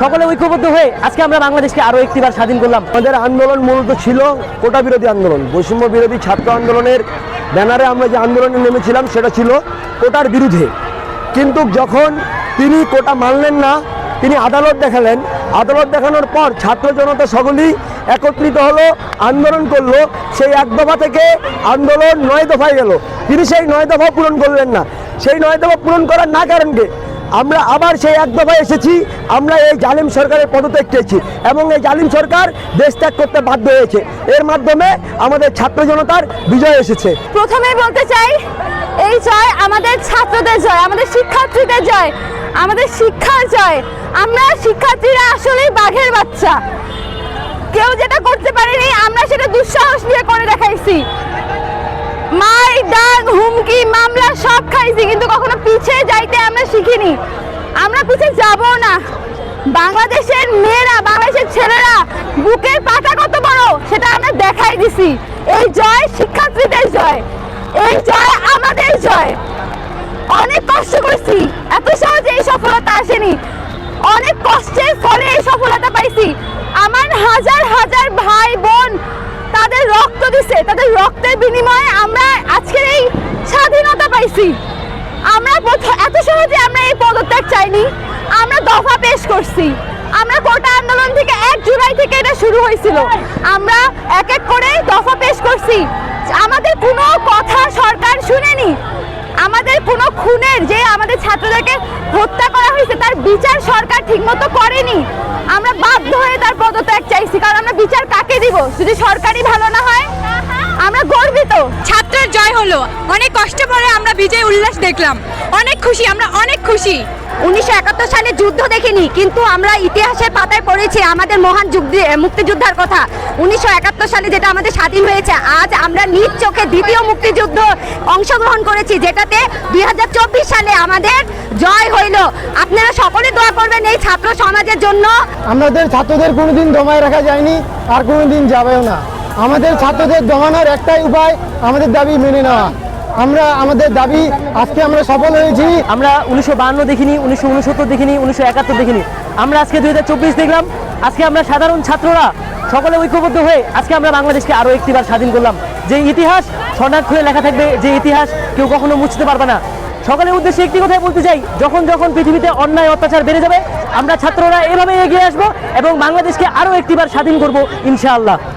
সকলে ঐক্যবদ্ধ হয়ে আজকে আমরা বাংলাদেশকে আরও একটিবার স্বাধীন করলাম। আমাদের আন্দোলন মূলত ছিল কোটা বিরোধী আন্দোলন বৈষম্য বিরোধী ছাত্র আন্দোলনের ব্যানারে আমরা যে আন্দোলনে নেমেছিলাম সেটা ছিল কোটার বিরুদ্ধে। কিন্তু যখন তিনি কোটা মানলেন না, তিনি আদালত দেখালেন। আদালত দেখানোর পর ছাত্র জনতা সকলেই একত্রিত হলো, আন্দোলন করল। সেই এক দফা থেকে আন্দোলন নয় দফায় গেল। তিনি সেই নয় দফা পূরণ করলেন না। সেই নয় দফা পূরণ করার না কারণকে আমরা আবার সেই এক দফায় এসেছি, আমরা এই জালিম সরকারের পদত্যাগ চেয়েছি এবং এই জালিম সরকার দেশ ত্যাগ করতে বাধ্য হয়েছে। এর মাধ্যমে আমাদের ছাত্র জনতার বিজয় এসেছে। প্রথমেই বলতে চাই, এই জয় আমাদের ছাত্রদের জয়, আমাদের শিক্ষার্থীদের জয়, আমাদের শিক্ষার জয়। আমরা শিক্ষার্থীরা আসলেই বাঘের বাচ্চা। কেউ যেটা করতে পারেনি, আমরা সেটা দুঃসাহস নিয়ে করে দেখাইছি। মার দাগ হুমকি, মামলা সব খাইছি, কিন্তু কখনো পিছে যাইতে আমরা শিখিনি। আমরা পিছে যাব না। বাংলাদেশের মেয়েরা, বাংলাদেশের ছেলেরা, বুকের পাটা কত বড়, সেটা আমরা দেখাই দিছি। এই জয় শিক্ষার্থীদের জয়। এই জয় আমাদের জয়। অনেক কষ্ট করছি। এত সহজে এই সফলতা আসেনি। অনেক কষ্টের ফলে এই সফলতা পাইছি। আমার হাজার হাজার ভাই বোন রক্ত দিছে, তাদের রক্তের বিনিময়ে আমরা আজকের এই স্বাধীনতা পাইছি। আমরা এত সহজে আমরা এই পদত্যাগ চাইনি, আমরা দফা পেশ করছি। আমরা কোটা আন্দোলন থেকে এক জুলাই থেকে এটা শুরু হয়েছিল। আমরা এক এক করে দফা পেশ করছি। আমাদের কোনো কথা সরকার শুনেনি। আমাদের কোনো খুনের যে আমাদের ছাত্রদেরকে হত্যা করা হয়েছে, তার বিচার সরকার ঠিকমতো করেনি। আমরা বাধ্য হয়ে তার পদত্যাগ চাইছি, কারণ আমরা বিচার কাকে দিব? যদি সরকারই ভালো না হয়? আমরা গর্বিত। ছাত্রের জয় হলো। অনেক কষ্ট পরে আমরা বিজয় উল্লাস দেখলাম। অনেক খুশি, আমরা অনেক খুশি। উনিশশো একাত্তর সালে যুদ্ধ দেখিনি, কিন্তু আমরা ইতিহাসের পাতায় পড়েছি আমাদের মহান যুদ্ধে মুক্তিযোদ্ধার কথা। উনিশশো একাত্তর সালে যেটা আমাদের স্বাধীন হয়েছে, আজ আমরা নিজ চোখে দ্বিতীয় মুক্তিযুদ্ধ অংশগ্রহণ করেছি, যেটাতে দু হাজার চব্বিশ সালে আমাদের জয় হইল। আপনারা সকলে দোয়া করবেন এই ছাত্র সমাজের জন্য। আমাদের ছাত্রদের কোনোদিন দমায় রাখা যায়নি, আর কোনোদিন যাবেও না। আমাদের ছাত্রদের দমানোর একটাই উপায়, আমাদের দাবি মেনে নেওয়া। আমরা, আমাদের দাবি, আজকে আমরা সফল হয়েছি। আমরা উনিশশো বান্ন দেখিনি, উনিশশো উনসত্তর দেখিনি, উনিশশো একাত্তর দেখিনি। আমরা আজকে দুই দেখলাম। আজকে আমরা সাধারণ ছাত্ররা সকলে ঐক্যবদ্ধ হয়ে আজকে আমরা বাংলাদেশকে আরও একটিবার স্বাধীন করলাম। যে ইতিহাস স্বর্ণাক্ষরে লেখা থাকবে, যে ইতিহাস কেউ কখনো মুছতে পারবে না। সকলের উদ্দেশ্যে একটি কথাই বলতে চাই, যখন যখন পৃথিবীতে অন্যায়, অত্যাচার বেড়ে যাবে, আমরা ছাত্ররা এভাবে এগিয়ে আসব এবং বাংলাদেশকে আরও একটিবার স্বাধীন করব, ইনশাআল্লাহ।